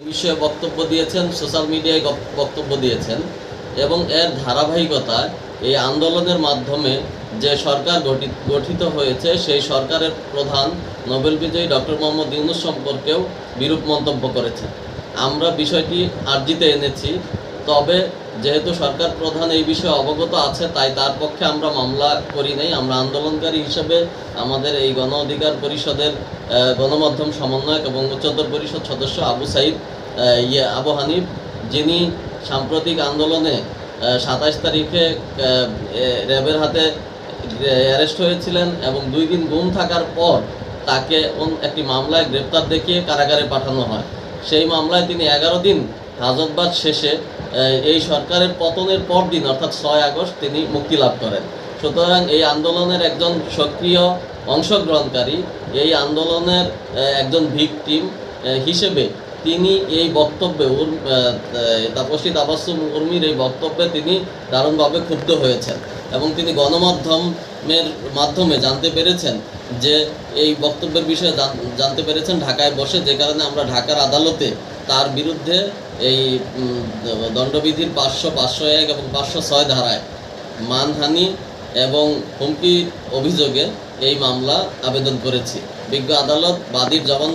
বিষয়ে বক্তব্য দিয়েছেন, সোশ্যাল মিডিয়ায় বক্তব্য দিয়েছেন এবং এর ধারাবাহিকতায় এই আন্দোলনের মাধ্যমে যে সরকার গঠিত হয়েছে, সেই সরকারের প্রধান নোবেল বিজয়ী ডক্টর মোহাম্মদ ইউনুস সম্পর্কেও বিরূপ মন্তব্য করেছেন। আমরা বিষয়টি আর্জিতে এনেছি, তবে যেহেতু সরকার প্রধান এই বিষয়ে অবগত আছে, তাই তার পক্ষে আমরা মামলা করি নাই। আমরা আন্দোলনকারী হিসেবে আমাদের এই গণ অধিকার পরিষদের গণমাধ্যম সমন্বয়ক এবং উচ্চতর পরিষদ সদস্য আবু সাইদ ইয়ে আবু হানিফ, যিনি সাম্প্রতিক আন্দোলনে সাতাশ তারিখে র্যাবের হাতে অ্যারেস্ট হয়েছিলেন এবং দুই দিন গুম থাকার পর তাকে একটি মামলায় গ্রেপ্তার দেখিয়ে কারাগারে পাঠানো হয়। সেই মামলায় তিনি এগারো দিন হাজতবাদ শেষে এই সরকারের পতনের পর দিন, অর্থাৎ ছয় আগস্ট, তিনি মুক্তি লাভ করেন। সুতরাং এই আন্দোলনের একজন সক্রিয় অংশগ্রহণকারী এই আন্দোলনের একজন ভিকটিম হিসেবে তিনি এই বক্তব্যে তাপসী তাবাসুম উর্মির এই বক্তব্যে তিনি দারুণভাবে ক্ষুব্ধ হয়েছেন এবং তিনি গণমাধ্যমের মাধ্যমে জানতে পেরেছেন যে এই বক্তব্যের বিষয়ে জানতে পেরেছেন ঢাকায় বসে, যে কারণে আমরা ঢাকার আদালতে তার বিরুদ্ধে এই দণ্ডবিধির পাঁচশো পাঁচশো এক এবং পাঁচশো ছয় ধারায় মানহানি এবং হুমকি অভিযোগে এই মামলা আবেদন করেছি। বিজ্ঞ আদালত বাদীর জবান